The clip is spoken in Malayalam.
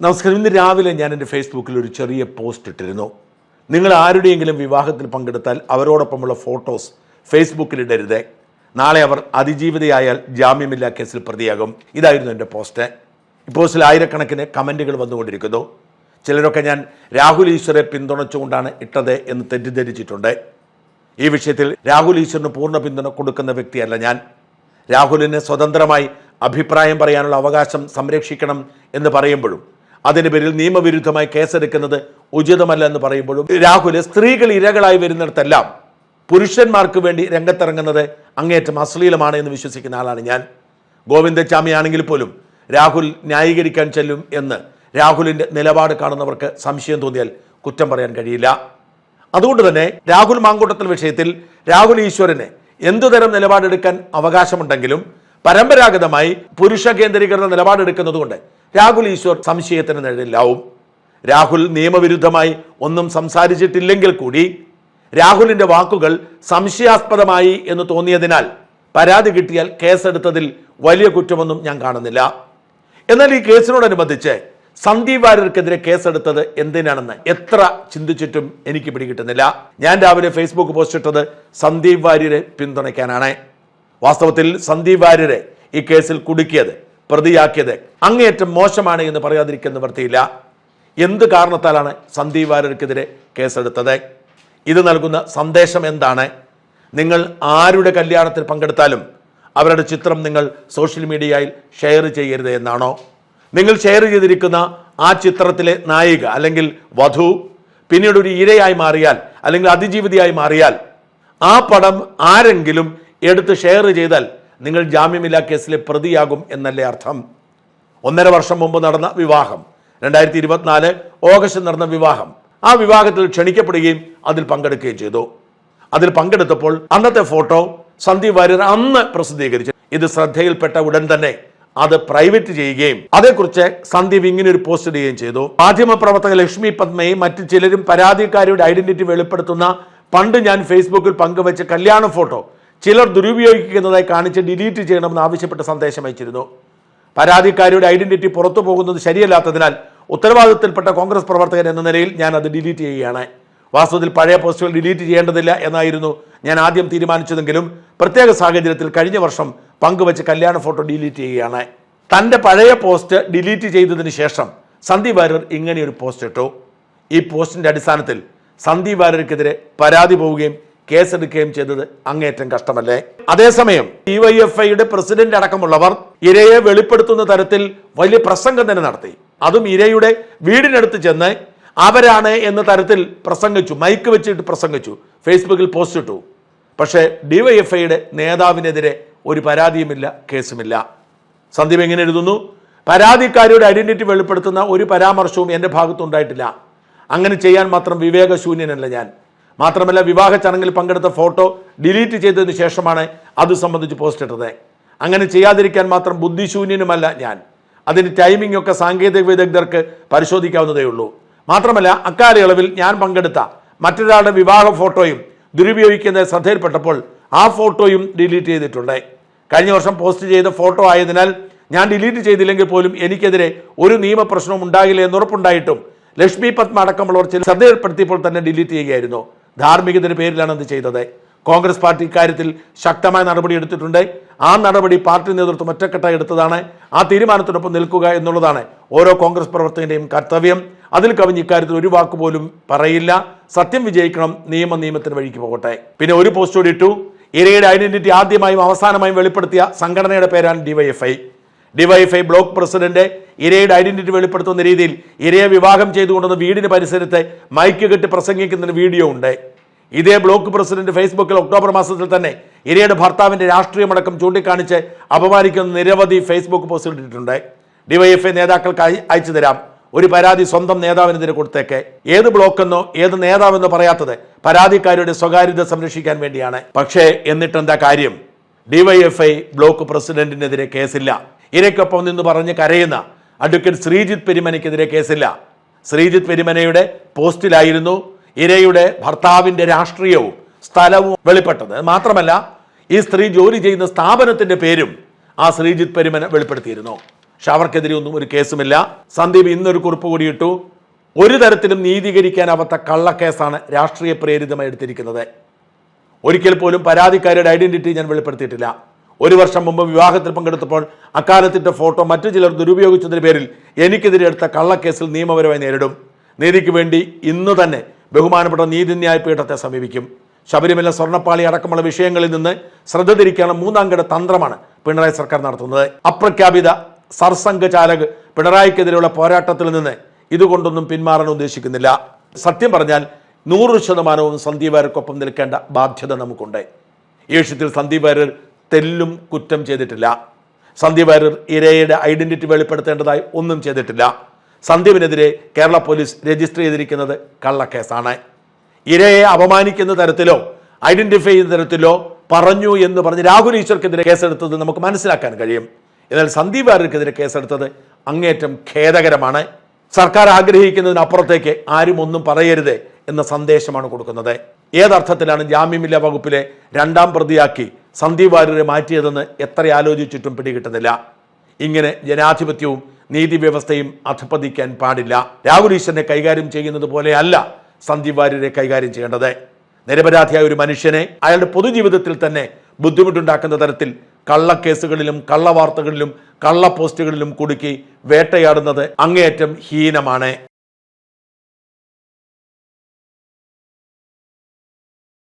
നമസ്കാരം. ഇന്ന് രാവിലെ ഞാൻ എന്റെ ഫേസ്ബുക്കിൽ ഒരു ചെറിയ പോസ്റ്റ് ഇട്ടിരുന്നു. നിങ്ങൾ ആരുടെയെങ്കിലും വിവാഹത്തിൽ പങ്കെടുത്താൽ അവരോടൊപ്പമുള്ള ഫോട്ടോസ് ഫേസ്ബുക്കിൽ ഇടരുത്. നാളെ അവർ അതിജീവിതയായാൽ ജാമ്യമില്ലാ കേസിൽ പ്രതിയാകും. ഇതായിരുന്നു എന്റെ പോസ്റ്റ് ഈ പോസ്റ്റിൽ ആയിരക്കണക്കിന് കമന്റുകൾ വന്നുകൊണ്ടിരിക്കുന്നു. ചിലരൊക്കെ ഞാൻ രാഹുൽ ഈശ്വരെ പിന്തുണച്ചുകൊണ്ടാണ് ഇട്ടത് എന്ന് തെറ്റിദ്ധരിച്ചിട്ടുണ്ട്. ഈ വിഷയത്തിൽ രാഹുൽ ഈശ്വറിന് പൂർണ പിന്തുണ കൊടുക്കുന്ന വ്യക്തിയല്ല ഞാൻ. രാഹുലിന് സ്വതന്ത്രമായി അഭിപ്രായം പറയാനുള്ള അവകാശം സംരക്ഷിക്കണം എന്ന് പറയുമ്പോഴും അതിന് പേരിൽ നിയമവിരുദ്ധമായി കേസെടുക്കുന്നത് ഉചിതമല്ല എന്ന് പറയുമ്പോഴും രാഹുൽ സ്ത്രീകൾ ഇരകളായി വരുന്നിടത്തെല്ലാം പുരുഷന്മാർക്ക് വേണ്ടി രംഗത്തിറങ്ങുന്നത് അങ്ങേയറ്റം അശ്ലീലമാണ് എന്ന് വിശ്വസിക്കുന്ന ആളാണ് ഞാൻ. ഗോവിന്ദച്ചാമി ആണെങ്കിൽ പോലും രാഹുൽ ന്യായീകരിക്കാൻ ചെല്ലും എന്ന് രാഹുലിന്റെ നിലപാട് കാണുന്നവർക്ക് സംശയം തോന്നിയാൽ കുറ്റം പറയാൻ കഴിയില്ല. അതുകൊണ്ട് തന്നെ രാഹുൽ മാങ്കൂട്ടത്തിൽ വിഷയത്തിൽ രാഹുൽ ഈശ്വരന് എന്തുതരം നിലപാടെടുക്കാൻ അവകാശമുണ്ടെങ്കിലും പരമ്പരാഗതമായി പുരുഷ കേന്ദ്രീകൃത നിലപാടെടുക്കുന്നതുകൊണ്ട് രാഹുൽ ഈശ്വർ സംശയത്തിന് നിഴലിലാവും. രാഹുൽ നിയമവിരുദ്ധമായി ഒന്നും സംസാരിച്ചിട്ടില്ലെങ്കിൽ കൂടി രാഹുലിന്റെ വാക്കുകൾ സംശയാസ്പദമായി എന്ന് തോന്നിയതിനാൽ പരാതി കിട്ടിയാൽ കേസെടുത്തതിൽ വലിയ കുറ്റമൊന്നും ഞാൻ കാണുന്നില്ല. എന്നാൽ ഈ കേസിനോടനുബന്ധിച്ച് സന്ദീപ് വാര്യർക്കെതിരെ കേസെടുത്തത് എന്തിനാണെന്ന് എത്ര ചിന്തിച്ചിട്ടും എനിക്ക് പിടികിട്ടുന്നില്ല. ഞാൻ രാവിലെ ഫേസ്ബുക്ക് പോസ്റ്റ് ഇട്ടത് സന്ദീപ് വാര്യരെ പിന്തുണയ്ക്കാനാണ്. വാസ്തവത്തിൽ സന്ദീപ് വാര്യരെ ഈ കേസിൽ കുടുക്കിയത് പ്രതിയാക്കിയത്. അങ്ങേയറ്റം മോശമാണ് എന്ന് പറയാതിരിക്കുന്ന വൃത്തിയില്ല എന്ത് കാരണത്താലാണ് സന്ദീപ് വാര്യർക്കെതിരെ കേസെടുത്തത്? ഇത് നൽകുന്ന സന്ദേശം എന്താണ്? നിങ്ങൾ ആരുടെ കല്യാണത്തിൽ പങ്കെടുത്താലും അവരുടെ ചിത്രം നിങ്ങൾ സോഷ്യൽ മീഡിയയിൽ ഷെയർ ചെയ്യരുത് എന്നാണോ? നിങ്ങൾ ഷെയർ ചെയ്തിരിക്കുന്ന ആ ചിത്രത്തിലെ നായിക അല്ലെങ്കിൽ വധു പിന്നീട് ഒരു ഇരയായി മാറിയാൽ അല്ലെങ്കിൽ അതിജീവിതയായി മാറിയാൽ ആ പടം ആരെങ്കിലും എടുത്ത് ഷെയർ ചെയ്താൽ നിങ്ങൾ ജാമ്യമില്ലാ കേസിലെ പ്രതിയാകും എന്നല്ലേ അർത്ഥം. ഒന്നര വർഷം മുമ്പ് നടന്ന വിവാഹം രണ്ടായിരത്തി ഇരുപത്തിനാല് ഓഗസ്റ്റ് നടന്ന വിവാഹം. ആ വിവാഹത്തിൽ ക്ഷണിക്കപ്പെടുകയും അതിൽ പങ്കെടുക്കുകയും ചെയ്തു. അതിൽ പങ്കെടുത്തപ്പോൾ അന്നത്തെ ഫോട്ടോ സന്ദീപ് വാര്യർ അന്ന് പ്രസിദ്ധീകരിച്ചു. ഇത് ശ്രദ്ധയിൽപ്പെട്ട ഉടൻ തന്നെ അത് പ്രൈവറ്റ് ചെയ്യുകയും അതേക്കുറിച്ച് സന്ദീപ് ഇങ്ങനെ ഒരു പോസ്റ്റ് ഇടുകയും ചെയ്തു. മാധ്യമപ്രവർത്തക ലക്ഷ്മി പത്മയും മറ്റു ചിലരും പരാതിക്കാരിയുടെ ഐഡന്റിറ്റി വെളിപ്പെടുത്തുന്ന പണ്ട് ഞാൻ ഫേസ്ബുക്കിൽ പങ്കുവച്ച കല്യാണ ഫോട്ടോ ചിലർ ദുരുപയോഗിക്കുന്നതായി കാണിച്ച് ഡിലീറ്റ് ചെയ്യണമെന്ന് ആവശ്യപ്പെട്ട് സന്ദേശം അയച്ചിരുന്നു. പരാതിക്കാരിയുടെ ഐഡന്റിറ്റി പുറത്തു പോകുന്നത് ശരിയല്ലാത്തതിനാൽ ഉത്തരവാദിത്തത്തിൽപ്പെട്ട കോൺഗ്രസ് പ്രവർത്തകൻ എന്ന നിലയിൽ ഞാൻ അത് ഡിലീറ്റ് ചെയ്യുകയാണ്. വാസ്തവത്തിൽ പഴയ പോസ്റ്റുകൾ ഡിലീറ്റ് ചെയ്യേണ്ടതില്ല എന്നായിരുന്നു ഞാൻ ആദ്യം തീരുമാനിച്ചതെങ്കിലും പ്രത്യേക സാഹചര്യത്തിൽ കഴിഞ്ഞ വർഷം പങ്കുവച്ച് കല്യാണ ഫോട്ടോ ഡിലീറ്റ് ചെയ്യുകയാണ്. തന്റെ പഴയ പോസ്റ്റ് ഡിലീറ്റ് ചെയ്തതിന് ശേഷം സന്ദീപ് വാര്യർ ഇങ്ങനെയൊരു പോസ്റ്റ് ഇട്ടു. ഈ പോസ്റ്റിന്റെ അടിസ്ഥാനത്തിൽ സന്ദീപ് വാര്യർക്കെതിരെ പരാതി പോവുകയും കേസെടുക്കുകയും ചെയ്തത് അങ്ങേറ്റം കഷ്ടമല്ലേ? അതേസമയം ഡിവൈഎഫ്ഐയുടെ പ്രസിഡന്റ് അടക്കമുള്ളവർ ഇരയെ വെളിപ്പെടുത്തുന്ന തരത്തിൽ വലിയ പ്രസംഗം തന്നെ നടത്തി. അതും ഇരയുടെ വീടിനടുത്ത് ചെന്ന് അവരാണ് എന്ന തരത്തിൽ പ്രസംഗിച്ചു മൈക്ക് വെച്ചിട്ട് പ്രസംഗിച്ചു ഫേസ്ബുക്കിൽ പോസ്റ്റ് ഇട്ടു. പക്ഷേ ഡിവൈഎഫ്ഐയുടെ നേതാവിനെതിരെ ഒരു പരാതിയുമില്ല കേസുമില്ല. സന്ദീപ് എങ്ങനെ എഴുതുന്നു? പരാതിക്കാരിയുടെ ഐഡന്റിറ്റി വെളിപ്പെടുത്തുന്ന ഒരു പരാമർശവും എന്റെ ഭാഗത്തുണ്ടായിട്ടില്ല. അങ്ങനെ ചെയ്യാൻ മാത്രം വിവേകശൂന്യനല്ല ഞാൻ. മാത്രമല്ല വിവാഹ ചടങ്ങിൽ പങ്കെടുത്ത ഫോട്ടോ ഡിലീറ്റ് ചെയ്തതിന് ശേഷമാണ് അത് സംബന്ധിച്ച് പോസ്റ്റ് ഇട്ടത്. അങ്ങനെ ചെയ്യാതിരിക്കാൻ മാത്രം ബുദ്ധിശൂന്യനുമല്ല ഞാൻ. അതിന് ടൈമിംഗ് ഒക്കെ സാങ്കേതിക വിദഗ്ധർക്ക് പരിശോധിക്കാവുന്നതേ ഉള്ളൂ. മാത്രമല്ല അക്കാലയളവിൽ ഞാൻ പങ്കെടുത്ത മറ്റൊരാളുടെ വിവാഹ ഫോട്ടോയും ദുരുപയോഗിക്കുന്നത് ശ്രദ്ധയിൽപ്പെട്ടപ്പോൾ ആ ഫോട്ടോയും ഡിലീറ്റ് ചെയ്തിട്ടുണ്ട്. കഴിഞ്ഞ വർഷം പോസ്റ്റ് ചെയ്ത ഫോട്ടോ ആയതിനാൽ ഞാൻ ഡിലീറ്റ് ചെയ്തില്ലെങ്കിൽ പോലും എനിക്കെതിരെ ഒരു നിയമപ്രശ്നവും ഉണ്ടാകില്ല എന്നുറപ്പുണ്ടായിട്ടും ലക്ഷ്മി പത്മ അടക്കമുള്ളവർ ചില ശ്രദ്ധയിൽപ്പെടുത്തിയപ്പോൾ തന്നെ ഡിലീറ്റ് ചെയ്യുകയായിരുന്നു. ധാർമ്മികതയുടെ പേരിലാണ് അത് ചെയ്തത്. കോൺഗ്രസ് പാർട്ടി ഇക്കാര്യത്തിൽ ശക്തമായ നടപടി എടുത്തിട്ടുണ്ട്. ആ നടപടി പാർട്ടി നേതൃത്വം ഒറ്റക്കെട്ടായി എടുത്തതാണ്. ആ തീരുമാനത്തിനൊപ്പം നിൽക്കുക എന്നുള്ളതാണ് ഓരോ കോൺഗ്രസ് പ്രവർത്തകന്റെയും കർത്തവ്യം. അതിൽ കവിഞ്ഞ് ഇക്കാര്യത്തിൽ ഒരു വാക്ക് പോലും പറയില്ല. സത്യം വിജയിക്കണം. നിയമ നിയമത്തിന് വഴിക്ക് പോകട്ടെ. പിന്നെ ഒരു പോസ്റ്റ് കൂടി ഇട്ടു. ഇരയുടെ ഐഡന്റിറ്റി ആദ്യമായും അവസാനമായും വെളിപ്പെടുത്തിയ സംഘടനയുടെ പേരാണ് ഡിവൈഎഫ്ഐ. ഡിവൈഎഫ്ഐ ബ്ലോക്ക് പ്രസിഡന്റ് ഇരയുടെ ഐഡന്റിറ്റി വെളിപ്പെടുത്തുന്ന രീതിയിൽ ഇരയെ വിവാഹം ചെയ്തുകൊണ്ടുവന്ന വീടിന് പരിസരത്ത് മൈക്ക് കെട്ടി പ്രസംഗിക്കുന്ന വീഡിയോ ഉണ്ട്. ഇതേ ബ്ലോക്ക് പ്രസിഡന്റ് ഫേസ്ബുക്കിൽ ഒക്ടോബർ മാസത്തിൽ തന്നെ ഇരയുടെ ഭർത്താവിന്റെ രാഷ്ട്രീയമടക്കം ചൂണ്ടിക്കാണിച്ച് അപമാനിക്കുന്ന നിരവധി ഫേസ്ബുക്ക് പോസ്റ്റ് ഇട്ടിട്ടുണ്ട്. ഡിവൈഎഫ്ഐ നേതാക്കൾക്ക് അയ- അയച്ചു തരാം. ഒരു പരാതി സ്വന്തം നേതാവിനെതിരെ കൊടുത്തേക്ക്. ഏത് ബ്ലോക്കെന്നോ ഏത് നേതാവെന്നോ പറയാത്തത് പരാതിക്കാരുടെ സ്വകാര്യത സംരക്ഷിക്കാൻ വേണ്ടിയാണ്. പക്ഷേ എന്നിട്ടെന്താ കാര്യം? DYFI block പ്രസിഡന്റിനെതിരെ കേസില്ല. ഇരയ്ക്കൊപ്പം നിന്ന് പറഞ്ഞ് കരയുന്ന അഡ്വക്കേറ്റ് ശ്രീജിത്ത് പെരുമനയ്ക്കെതിരെ കേസില്ല. ശ്രീജിത്ത് പെരുമനയുടെ പോസ്റ്റിലായിരുന്നു ഇരയുടെ ഭർത്താവിന്റെ രാഷ്ട്രീയവും സ്ഥലവും വെളിപ്പെട്ടത്. മാത്രമല്ല ഈ സ്ത്രീ ജോലി ചെയ്യുന്ന സ്ഥാപനത്തിന്റെ പേരും ആ ശ്രീജിത്ത് പെരുമന വെളിപ്പെടുത്തിയിരുന്നു. പക്ഷെ അവർക്കെതിരെ ഒന്നും ഒരു കേസുമില്ല. സന്ദീപ് ഇന്നൊരു കുറിപ്പ് കൂടിയിട്ടു ഒരു തരത്തിലും നീതീകരിക്കാനാവാത്ത കള്ളക്കേസാണ് രാഷ്ട്രീയ പ്രേരിതമായി എടുത്തിരിക്കുന്നത്. ഒരിക്കൽ പോലും പരാതിക്കാരുടെ ഐഡന്റിറ്റി ഞാൻ വെളിപ്പെടുത്തിയിട്ടില്ല. ഒരു വർഷം മുമ്പ് വിവാഹത്തിൽ പങ്കെടുത്തപ്പോൾ അക്കാലത്തിന്റെ ഫോട്ടോ മറ്റു ചിലർ ദുരുപയോഗിച്ചതിന് പേരിൽ എനിക്കെതിരെ എടുത്ത കള്ളക്കേസിൽ നിയമപരമായി നേരിടും. നീതിക്ക് വേണ്ടി ഇന്ന് തന്നെ ബഹുമാനപ്പെട്ട നീതിന്യായ പീഠത്തെ സമീപിക്കും. ശബരിമല സ്വർണപ്പാളി അടക്കമുള്ള വിഷയങ്ങളിൽ നിന്ന് ശ്രദ്ധ തിരിക്കാനുള്ള മൂന്നാം ഘട തന്ത്രമാണ് പിണറായി സർക്കാർ നടത്തുന്നത്. അപ്രഖ്യാപിത സർസംഘചാലക് പിണറായിക്കെതിരെയുള്ള പോരാട്ടത്തിൽ നിന്ന് ഇതുകൊണ്ടൊന്നും പിന്മാറാൻ ഉദ്ദേശിക്കുന്നില്ല. സത്യം പറഞ്ഞാൽ നൂറ് ശതമാനവും സന്ദീപ് വാര്യർക്കൊപ്പം നിൽക്കേണ്ട ബാധ്യത നമുക്കുണ്ട്. ഈ വിഷയത്തിൽ സന്ദീപ് വാര്യർ തെല്ലും കുറ്റം ചെയ്തിട്ടില്ല. സന്ദീപ് വാര്യർ ഇരയുടെ ഐഡന്റിറ്റി വെളിപ്പെടുത്തേണ്ടതായി ഒന്നും ചെയ്തിട്ടില്ല. സന്ദീപിനെതിരെ കേരള പോലീസ് രജിസ്റ്റർ ചെയ്തിരിക്കുന്നത് കള്ളക്കേസാണ്. ഇരയെ അപമാനിക്കുന്ന തരത്തിലോ ഐഡന്റിഫൈ ചെയ്യുന്ന തരത്തിലോ പറഞ്ഞു എന്ന് പറഞ്ഞ് രാഹുൽ ഈശ്വർക്കെതിരെ കേസെടുത്തത് നമുക്ക് മനസ്സിലാക്കാൻ കഴിയും. എന്നാൽ സന്ദീപ് വാര്യർക്കെതിരെ കേസെടുത്തത് അങ്ങേറ്റം ഖേദകരമാണ്. സർക്കാർ ആഗ്രഹിക്കുന്നതിനപ്പുറത്തേക്ക് ആരും ഒന്നും പറയരുത് എന്ന സന്ദേശമാണ് കൊടുക്കുന്നത്. ഏതർത്ഥത്തിലാണ് ജാമ്യമില്ലാ വകുപ്പിലെ രണ്ടാം പ്രതിയാക്കി സന്ദീപ് വാര്യരെ മാറ്റിയതെന്ന് എത്ര ആലോചിച്ചിട്ടും പിടികിട്ടുന്നില്ല. ഇങ്ങനെ ജനാധിപത്യവും നീതി വ്യവസ്ഥയും അധപ്പതിക്കാൻ പാടില്ല. രാഹുൽ ഈശ്വരനെ കൈകാര്യം ചെയ്യുന്നത് പോലെയല്ല സന്ദീപ് വാര്യരെ കൈകാര്യം ചെയ്യേണ്ടത്. നിരപരാധിയായ ഒരു മനുഷ്യനെ അയാളുടെ പൊതുജീവിതത്തിൽ തന്നെ ബുദ്ധിമുട്ടുണ്ടാക്കുന്ന തരത്തിൽ കള്ളക്കേസുകളിലും കള്ളവാർത്തകളിലും കള്ള പോസ്റ്റുകളിലും കുടുക്കി വേട്ടയാടുന്നത് അങ്ങേയറ്റം ഹീനമാണ്.